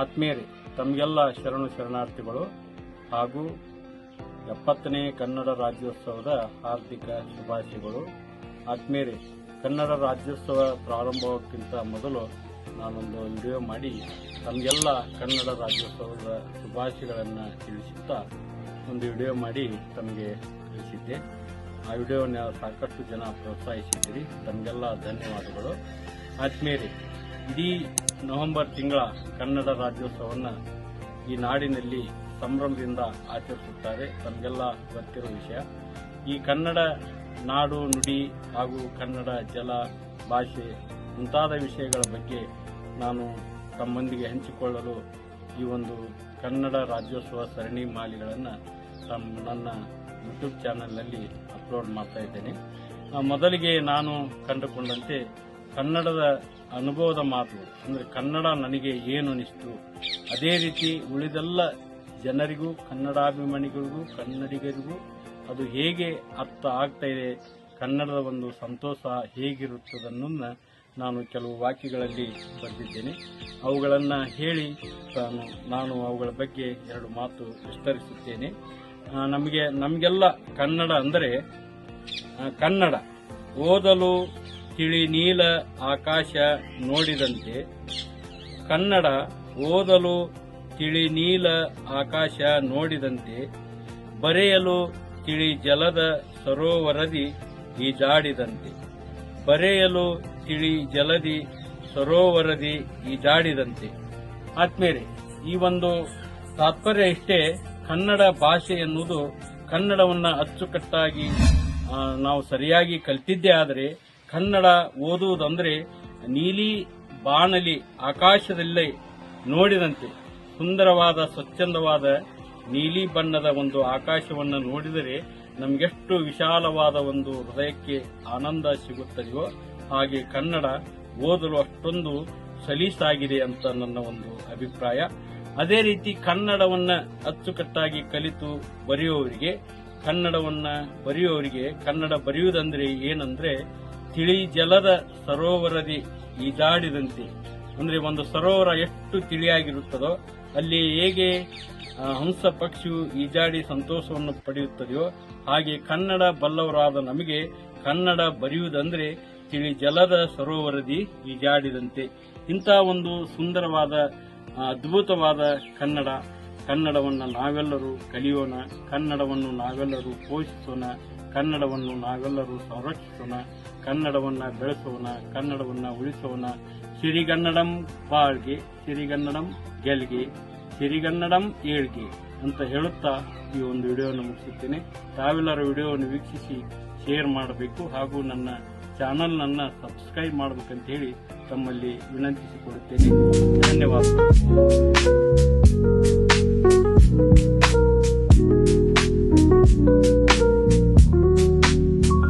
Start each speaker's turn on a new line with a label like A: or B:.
A: ಆತ್ಮೀಯರಿ, ತಮಗೆಲ್ಲ ಶರಣು ಶರಣಾರ್ಥಿಗಳು ಹಾಗೂ ಎಪ್ಪತ್ತನೇ ಕನ್ನಡ ರಾಜ್ಯೋತ್ಸವದ ಹಾರ್ದಿಕ ಶುಭಾಶಯಗಳು. ಆತ್ಮೀಯರಿ, ಕನ್ನಡ ರಾಜ್ಯೋತ್ಸವ ಪ್ರಾರಂಭಕ್ಕಿಂತ ಮೊದಲು ನಾನೊಂದು ವಿಡಿಯೋ ಮಾಡಿ ತಮಗೆಲ್ಲ ಕನ್ನಡ ರಾಜ್ಯೋತ್ಸವದ ಶುಭಾಶಯಗಳನ್ನು ತಿಳಿಸುತ್ತಾ ಒಂದು ವಿಡಿಯೋ ಮಾಡಿ ತಮಗೆ ತಿಳಿಸಿದ್ದೆ ಆ ವಿಡಿಯೋವನ್ನು ಸಾಕಷ್ಟು ಜನ ಪ್ರೋತ್ಸಾಹಿಸಿದ್ದೀರಿ. ತಮಗೆಲ್ಲ ಧನ್ಯವಾದಗಳು. ಆತ್ಮೀಯರೇ ಇಡೀ ನವೆಂಬರ್ ತಿಂಗಳ ಕನ್ನಡ ರಾಜ್ಯೋತ್ಸವವನ್ನು ಈ ನಾಡಿನಲ್ಲಿ ಸಂಭ್ರಮದಿಂದ ಆಚರಿಸುತ್ತಾರೆ. ತಮಗೆಲ್ಲ ಗೊತ್ತಿರುವ ವಿಷಯ. ಈ ಕನ್ನಡ ನಾಡು, ನುಡಿ ಹಾಗೂ ಕನ್ನಡ ಜಲ, ಭಾಷೆ ಮುಂತಾದ ವಿಷಯಗಳ ಬಗ್ಗೆ ನಾನು ತಮ್ಮೊಂದಿಗೆ ಹಂಚಿಕೊಳ್ಳಲು ಈ ಒಂದು ಕನ್ನಡ ರಾಜ್ಯೋತ್ಸವ ಸರಣಿ ಮಾಲಿಗಳನ್ನು ತಮ್ಮ ನನ್ನ ಯೂಟ್ಯೂಬ್ ಚಾನೆಲ್ನಲ್ಲಿ ಅಪ್ಲೋಡ್ ಮಾಡ್ತಾ ಇದ್ದೇನೆ. ಮೊದಲಿಗೆ ನಾನು ಕಂಡುಕೊಂಡಂತೆ ಕನ್ನಡದ ಅನುಭವದ ಮಾತು, ಅಂದರೆ ಕನ್ನಡ ನನಗೆ ಏನು ಅನಿಸ್ತು ಅದೇ ರೀತಿ ಉಳಿದೆಲ್ಲ ಜನರಿಗೂ, ಕನ್ನಡಾಭಿಮಾನಿಗಳಿಗೂ, ಕನ್ನಡಿಗರಿಗೂ ಅದು ಹೇಗೆ ಅರ್ಥ ಆಗ್ತಾ ಇದೆ, ಕನ್ನಡದ ಒಂದು ಸಂತೋಷ ಹೇಗಿರುತ್ತದನ್ನು ನಾನು ಕೆಲವು ವಾಕ್ಯಗಳಲ್ಲಿ ಬರೆದಿದ್ದೇನೆ. ಅವುಗಳನ್ನು ಹೇಳಿ ತಾನು ನಾನು ಅವುಗಳ ಬಗ್ಗೆ ಎರಡು ಮಾತು ವಿಸ್ತರಿಸುತ್ತೇನೆ. ನಮಗೆ, ನಮಗೆಲ್ಲ ಕನ್ನಡ ಅಂದರೆ ಕನ್ನಡ. ಓದಲು ತಿಳಿ ನೀಲ ಆಕಾಶ ನೋಡಿದಂತೆ ಕನ್ನಡ ಓದಲು ತಿಳಿ ನೀಲ ಆಕಾಶ ನೋಡಿದಂತೆ ಬರೆಯಲು ತಿಳಿ ಜಲದ ಸರೋವರದಿ ಈಜಾಡಿದಂತೆ. ಬರೆಯಲು ತಿಳಿ ಜಲದಿ ಸರೋವರದಿ ಈಜಾಡಿದಂತೆ. ಆತ್ಮೇರೆ ಈ ಒಂದು ತಾತ್ಪರ್ಯ ಇಷ್ಟೇ. ಕನ್ನಡ ಭಾಷೆ ಎನ್ನುವುದು ಕನ್ನಡವನ್ನ ಅಚ್ಚುಕಟ್ಟಾಗಿ ನಾವು ಸರಿಯಾಗಿ ಕಲ್ತಿದ್ದೇ ಆದರೆ ಕನ್ನಡ ಓದುವುದಂದ್ರೆ ನೀಲಿ ಬಾಣಲಿ ಆಕಾಶದಲ್ಲೇ ನೋಡಿದಂತೆ, ಸುಂದರವಾದ ಸ್ವಚ್ಛಂದವಾದ ನೀಲಿ ಬಣ್ಣದ ಒಂದು ಆಕಾಶವನ್ನು ನೋಡಿದರೆ ನಮಗೆಷ್ಟು ವಿಶಾಲವಾದ ಒಂದು ಹೃದಯಕ್ಕೆ ಆನಂದ ಸಿಗುತ್ತದೆಯೋ ಹಾಗೆ ಕನ್ನಡ ಓದಲು ಅಷ್ಟೊಂದು ಸಲೀಸಾಗಿದೆ ಅಂತ ನನ್ನ ಒಂದು ಅಭಿಪ್ರಾಯ. ಅದೇ ರೀತಿ ಕನ್ನಡವನ್ನ ಅಚ್ಚುಕಟ್ಟಾಗಿ ಕಲಿತು ಬರೆಯುವವರಿಗೆ, ಕನ್ನಡವನ್ನ ಬರೆಯುವವರಿಗೆ, ಕನ್ನಡ ಬರೆಯುವುದಂದ್ರೆ ಏನಂದ್ರೆ, ತಿಳಿ ಜಲದ ಸರೋವರದಿ ಈಜಾಡಿದಂತೆ ಅಂದ್ರೆ ಒಂದು ಸರೋವರ ಎಷ್ಟು ತಿಳಿಯಾಗಿರುತ್ತದೋ, ಅಲ್ಲಿ ಹೇಗೆ ಹಂಸ ಪಕ್ಷಿಯು ಈಜಾಡಿ ಸಂತೋಷವನ್ನು ಪಡೆಯುತ್ತದೆಯೋ, ಹಾಗೆ ಕನ್ನಡ ಬಲ್ಲವರಾದ ನಮಗೆ ಕನ್ನಡ ಬರೆಯುವುದಂದ್ರೆ ತಿಳಿ ಜಲದ ಸರೋವರದಿ ಈಜಾಡಿದಂತೆ ಇಂತಹ ಒಂದು ಸುಂದರವಾದ ಅದ್ಭುತವಾದ ಕನ್ನಡ. ಕನ್ನಡವನ್ನು ನಾವೆಲ್ಲರೂ ಕಲಿಯೋಣ. ಕನ್ನಡವನ್ನು ನಾವೆಲ್ಲರೂ ಪೋಷಿಸೋಣ. ಕನ್ನಡವನ್ನು ನಾವೆಲ್ಲರೂ ಸಂರಕ್ಷಿಸೋಣ. ಕನ್ನಡವನ್ನು ಬೆಳೆಸೋಣ. ಕನ್ನಡವನ್ನು ಉಳಿಸೋಣ. ಸಿರಿಗನ್ನಡಂ ಬಾಳ್ಗೆ ಸಿರಿಗನ್ನಡಂ ಗೆಲ್ಗೆ, ಸಿರಿಗನ್ನಡಂ ಏಳ್ಗೆ ಅಂತ ಹೇಳುತ್ತಾ ಈ ಒಂದು ವಿಡಿಯೋವನ್ನು ಮುಗಿಸುತ್ತೇನೆ. ತಾವೆಲ್ಲರೂ ವಿಡಿಯೋವನ್ನು ವೀಕ್ಷಿಸಿ, ಶೇರ್ ಮಾಡಬೇಕು ಹಾಗೂ ನನ್ನ ಚಾನಲ್ನನ್ನು ಸಬ್ಸ್ಕ್ರೈಬ್ ಮಾಡಬೇಕಂತ ಹೇಳಿ ತಮ್ಮಲ್ಲಿ ವಿನಂತಿಸಿಕೊಡುತ್ತೇನೆ ಧನ್ಯವಾದ